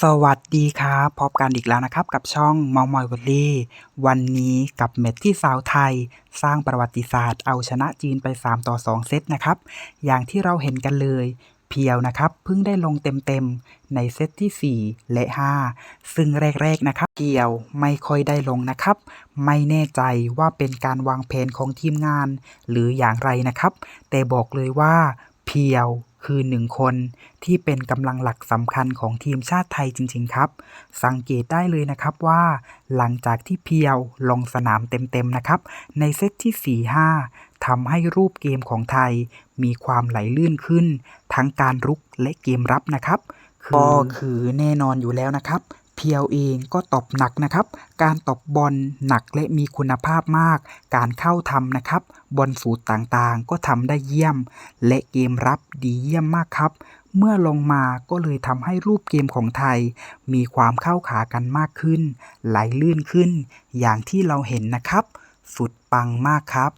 สวัสดีครับพบกันอีกแล้วนะครับ กับช่องมามอยวอลลี่ วันนี้กับแมตช์ที่สาวไทย สร้างประวัติศาสตร์ เอาชนะจีนไป 3 ต่อ 2 เซตนะครับ อย่างที่เราเห็นกันเลยเพียวนะครับเพิ่งได้ลงเต็มๆ ในเซตที่ 4 และ 5 ซึ่งแรกๆนะครับเพียวไม่ค่อยได้ลงนะครับ ไม่แน่ใจว่าเป็นการวางแผนของทีมงาน หรืออย่างไรนะครับ แต่บอกเลยว่าเพียว คือหนึ่งคนที่เป็นกำลังหลักสำคัญของทีมชาติไทยจริง ๆ ครับ สังเกตได้เลยนะครับว่า หลังจากที่เพียวลงสนามเต็ม ๆ นะครับ ในเซตที่ 4-5ทำให้รูปเกมของไทยมีความไหลลื่นขึ้น ทั้งการรุกและเกมรับนะครับก็คือแน่นอนอยู่แล้วนะครับ เพียวเองก็ตบหนักนะครับ การตบบอลหนักและมีคุณภาพมาก การเข้าทำนะครับ บอลสูตรต่างๆ ก็ทำได้เยี่ยม และเกมรับดีเยี่ยมมากครับ เมื่อลงมาก็เลยทำให้รูปเกมของไทย มีความเข้าขากันมากขึ้น ไหลลื่นขึ้น อย่างที่เราเห็นนะครับ สุดปังมากครับ